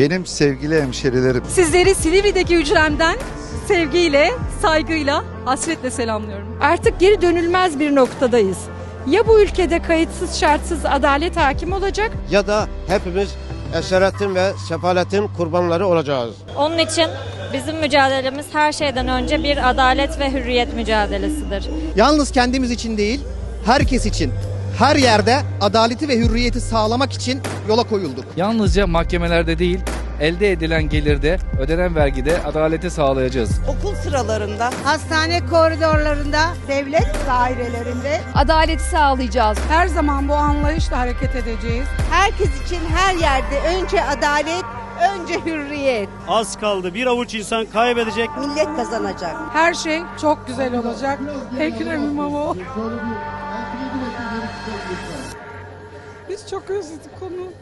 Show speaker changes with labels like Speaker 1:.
Speaker 1: Benim sevgili hemşerilerim.
Speaker 2: Sizleri Silivri'deki hücremden sevgiyle, saygıyla, hasretle selamlıyorum.
Speaker 3: Artık geri dönülmez bir noktadayız. Ya bu ülkede kayıtsız şartsız adalet hakim olacak
Speaker 4: ya da hepimiz esaretin ve sefaletin kurbanları olacağız.
Speaker 5: Onun için bizim mücadelemiz her şeyden önce bir adalet ve hürriyet mücadelesidir.
Speaker 6: Yalnız kendimiz için değil, herkes için, her yerde adaleti ve hürriyeti sağlamak için yola koyulduk.
Speaker 7: Yalnızca mahkemelerde değil, elde edilen gelirde, ödenen vergide adaleti sağlayacağız.
Speaker 8: okul sıralarında
Speaker 9: hastane koridorlarında, devlet dairelerinde
Speaker 3: adaleti sağlayacağız.
Speaker 9: her zaman bu anlayışla hareket edeceğiz.
Speaker 8: herkes için her yerde önce adalet, önce hürriyet.
Speaker 10: Az kaldı. Bir avuç insan kaybedecek.
Speaker 8: Millet kazanacak.
Speaker 9: Her şey çok güzel olacak. Ekrem İmamoğlu. Çok özledik onu.